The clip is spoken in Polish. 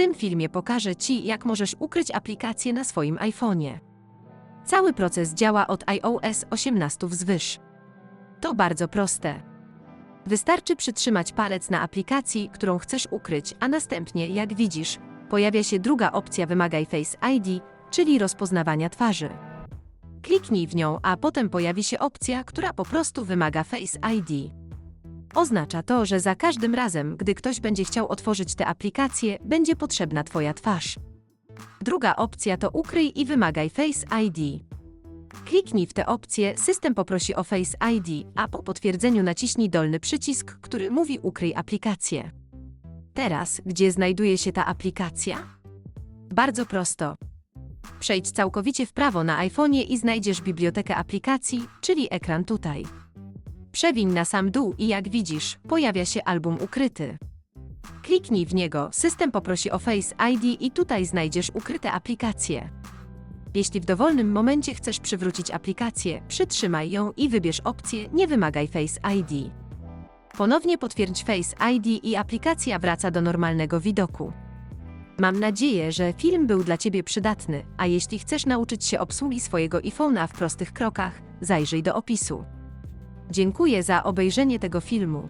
tym filmie pokażę Ci, jak możesz ukryć aplikację na swoim iPhone'ie. Cały proces działa od iOS 18 wzwyż. To bardzo proste. Wystarczy przytrzymać palec na aplikacji, którą chcesz ukryć, a następnie, jak widzisz, pojawia się druga opcja Wymagaj Face ID, czyli rozpoznawania twarzy. Kliknij w nią, a potem pojawi się opcja, która po prostu wymaga Face ID. Oznacza to, że za każdym razem, gdy ktoś będzie chciał otworzyć tę aplikację, będzie potrzebna Twoja twarz. Druga opcja to ukryj i wymagaj Face ID. Kliknij w tę opcję, system poprosi o Face ID, a po potwierdzeniu naciśnij dolny przycisk, który mówi ukryj aplikację. Teraz, gdzie znajduje się ta aplikacja? Bardzo prosto. Przejdź całkowicie w prawo na iPhone'ie i znajdziesz bibliotekę aplikacji, czyli ekran tutaj. Przewiń na sam dół i jak widzisz, pojawia się album ukryty. Kliknij w niego, system poprosi o Face ID i tutaj znajdziesz ukryte aplikacje. Jeśli w dowolnym momencie chcesz przywrócić aplikację, przytrzymaj ją i wybierz opcję Nie wymagaj Face ID. Ponownie potwierdź Face ID i aplikacja wraca do normalnego widoku. Mam nadzieję, że film był dla Ciebie przydatny, a jeśli chcesz nauczyć się obsługi swojego iPhone'a w prostych krokach, zajrzyj do opisu. Dziękuję za obejrzenie tego filmu.